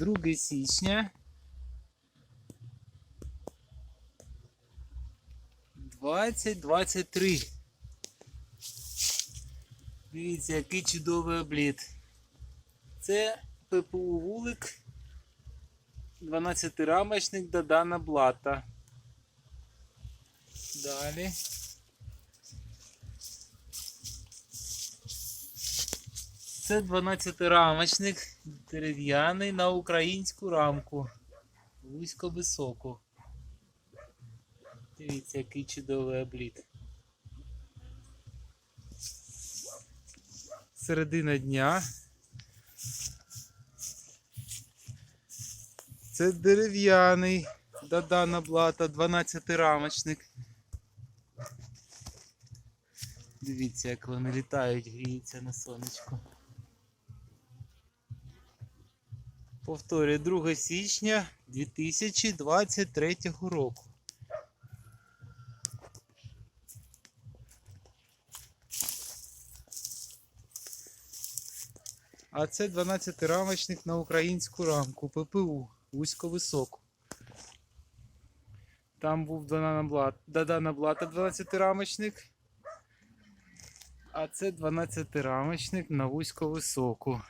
2 січня. 2023. Дивіться, який чудовий обліт. Це ППУ вулик 12-рамочник Дадана Блата. Далі. Це 12-рамочник дерев'яний на українську рамку. Вузько високу. Дивіться, який чудовий обліт. Середина дня. Це дерев'яний Дадана Блата, 12-рамочник. Дивіться, як вони літають, гріються на сонечку. Повторюю, 2 січня 2023 року. А це 12-рамочник на українську рамку ППУ, вузько-високу. Там був Дадана Блат, Блата 12-рамочник. А це 12-рамочник на вузько-високу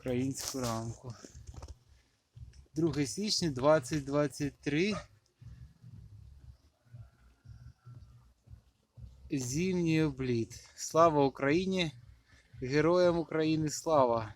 українську рамку. 2 січня 2023. Зимній обліт. Слава Україні! Героям України слава!